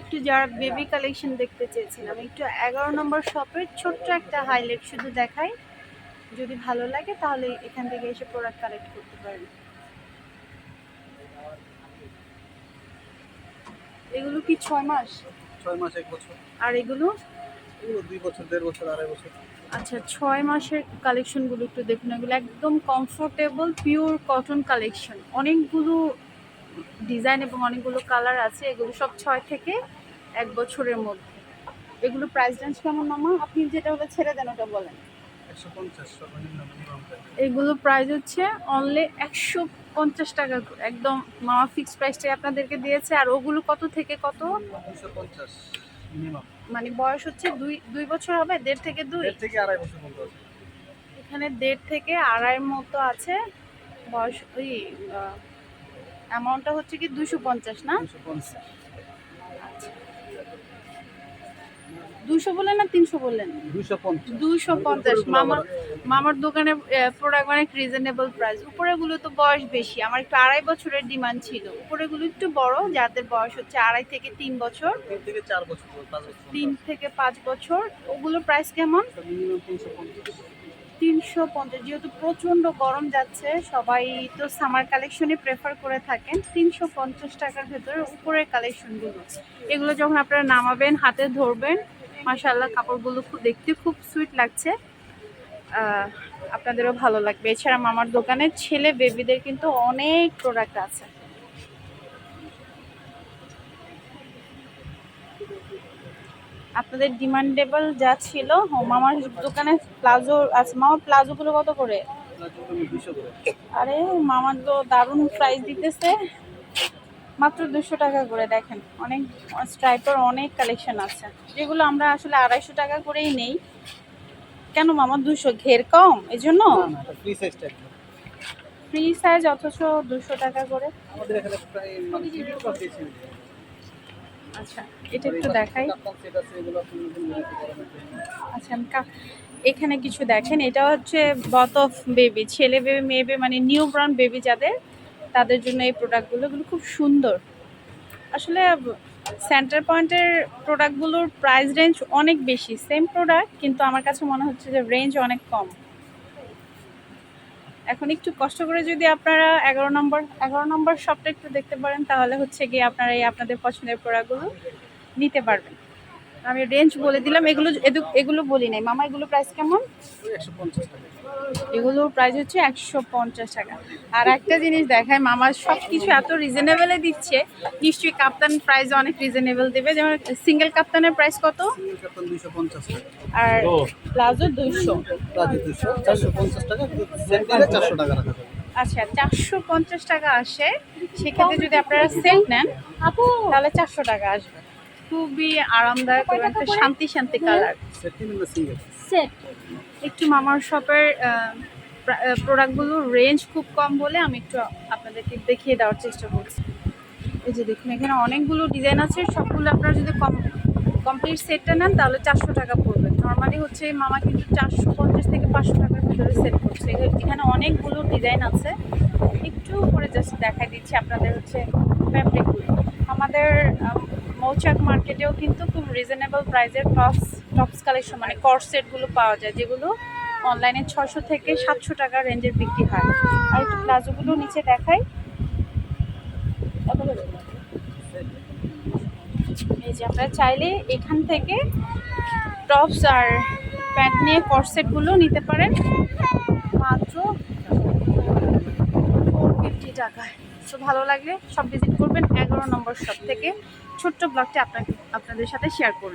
একটু যারা baby collection দেখতে চেয়েছিলাম একটু এগারো নম্বর শপের ছোট্ট একটা হাইলাইট শুধু দেখাই। যদি ভালো লাগে তাহলে এখান থেকে এসে প্রোডাক্ট কালেক্ট করতে পারেন। এগুলো কি ছয় মাস? ছয় মাস এক বছর। আর এগুলো? এগুলো দুই বছর দেড় বছর আড়াই বছর। আচ্ছা ছয় মাসের কালেকশনগুলো একটু দেখুন। এগুলো একদম কমফোর্টেবল পিওর কটন কালেকশন অনেকগুলো ডিজাইন এবং অনেকগুলো কালার আছে এগুলো সব ছয় থেকে এক বছরের মধ্যে। এগুলো প্রাইস রেঞ্জ কেমন মামা? আপনি যেটা হলে ছেড়ে দেন ওটা বলেন। এগুলো প্রাইস হচ্ছে অনলি একশো পঞ্চাশ টাকা একদম মামা ফিক্স প্রাইসটাই আপনাদেরকে দিয়েছে। আর ওগুলো কত থেকে কত? মানে বয়স হচ্ছে দুই দুই বছর হবে? দেড় থেকে দুই? থেকে আড়াই বছর এখানে দেড় থেকে আড়াইয়ের মতো আছে। বয়স ওই অ্যামাউন্টটা হচ্ছে কি দুশো পঞ্চাশ না? দুশো পঞ্চাশ দুশো বললেন না তিনশো বললেন? দুশো পঞ্চাশ। মামার মামার দোকানে প্রোডাক্ট অনেক রিজনেবল প্রাইস উপরেগুলো তো বয়স বেশি। আমার একটু আড়াই বছরের ডিমান্ড ছিল। উপরেগুলো একটু বড় যাদের বয়স হচ্ছে আড়াই থেকে তিন বছর। তিন থেকে পাঁচ বছর। ওগুলোর প্রাইস কেমন? মিনিমাম তিনশো পঞ্চাশ, যেহেতু প্রচণ্ড গরম যাচ্ছে, সবাই তো সামার কালেকশনই প্রেফার করে থাকেন। তিনশো পঞ্চাশ টাকার ভেতরে উপরের কালেকশনগুলো এগুলো যখন আপনারা নামাবেন, হাতে ধরবেন মাশাল্লাহ কাপড়গুলো খুব দেখতে খুব সুইট লাগছে। আপনাদেরও ভালো লাগবে। এছাড়া মামার দোকানে ছেলে বেবিদের কিন্তু অনেক প্রোডাক্ট আছে। আপনাদের ডিমান্ডেবল যা ছিল মামার দোকানে প্লাজো আছে। মামা প্লাজোগুলো কত করে? আরে মামার তো দারুণ প্রাইস দিতেছে। মাত্র দুশো টাকা করে দেখেন। অনেক স্ট্রাইপার অনেক কালেকশন আছে। যেগুলো আমরা আসলে আড়াইশো টাকা করেই নেই। কেন মামা দুশো? ঘের কম? এই জন্য ফ্রি সাইজ অথচ দুশো টাকা করে। আমাদের এখানে প্রায় ফিফটি পার্সেন্ট আচ্ছা এটা একটু দেখাই। আচ্ছা আমি এখানে কিছু দেখেন। এটা হচ্ছে বথ অফ বেবি ছেলে বেবি মেয়ে বেবি মানে নিউ ব্রাউন বেবি যাদের তাদের জন্য এই প্রোডাক্টগুলো এগুলো খুব সুন্দর। আসলে সেন্টার পয়েন্টের প্রোডাক্টগুলোর প্রাইস রেঞ্জ অনেক বেশি। সেম প্রোডাক্ট কিন্তু আমার কাছে মনে হচ্ছে যে রেঞ্জ অনেক কম। এখন একটু কষ্ট করে যদি আপনারা এগারো নম্বর এগারো নম্বর শপটা একটু দেখতে পারেন তাহলে হচ্ছে গিয়ে আপনারা এই আপনাদের পছন্দের প্রোডাক্টগুলো নিতে পারবেন। আমি রেঞ্জ বলে দিলাম এগুলো এগুলো বলি নাই। মামা এগুলো প্রাইস কেমন? এগুলোর প্রাইস হচ্ছে একশো পঞ্চাশ টাকা। আর একটা জিনিস দেখায় মামা সব কিছু এত রিজনেবলে দিচ্ছে নিশ্চয়ই কাপ্তান প্রাইস অনেক রিজনেবল দেবে। যেমন সিঙ্গেল কাপ্তানের প্রাইস কত? আর প্লাজো দুইশো। প্লাজো দুশো চারশো পঞ্চাশ টাকা সেট চারশো টাকা রাখা যাবে। আচ্ছা চারশো পঞ্চাশ টাকা আসে। সেক্ষেত্রে যদি আপনারা সেট নেন তাহলে চারশো টাকা আসবে। খুবই আরামদায়ক এবং একটা শান্তি শান্তি কালার সেট একটু মামার শপের প্রোডাক্টগুলোর রেঞ্জ খুব কম বলে আমি একটু আপনাদেরকে দেখিয়ে দেওয়ার চেষ্টা করছি। এই যে দেখুন এখানে অনেকগুলো ডিজাইন আছে। সবগুলো আপনারা যদি কম কমপ্লিট সেটটা নেন, তাহলে চারশো টাকা পড়বে। নর্মালি হচ্ছে মামা কিন্তু চারশো পঞ্চাশ থেকে পাঁচশো টাকার ভিতরে সেট করছে। এখানে- অনেকগুলো ডিজাইন আছে। একটু করে জাস্ট দেখাই দিচ্ছি আপনাদের হচ্ছে ফ্যাব্রিকগুলো আমাদের মৌচাক মার্কেটেও কিন্তু খুব রিজনেবল প্রাইসের টপস টপস কালেকশন মানে কর সেটগুলো পাওয়া যায়, যেগুলো অনলাইনে ছশো থেকে সাতশো টাকা রেঞ্জের বিক্রি হয়। আর একটু প্লাজোগুলো নিচে দেখাই? এই যে আপনারা চাইলে এখান থেকে টপস আর প্যান্ট নিয়ে করসেটগুলো নিতে পারেন। মাত্র ফোর ফিফটি টাকায়। সো ভালো লাগলে সব ভিজিট করবেন। এগারো নম্বর শপ থেকে ছোট্ট ব্লগটি আপনাকে আপনাদের সাথে শেয়ার করলাম।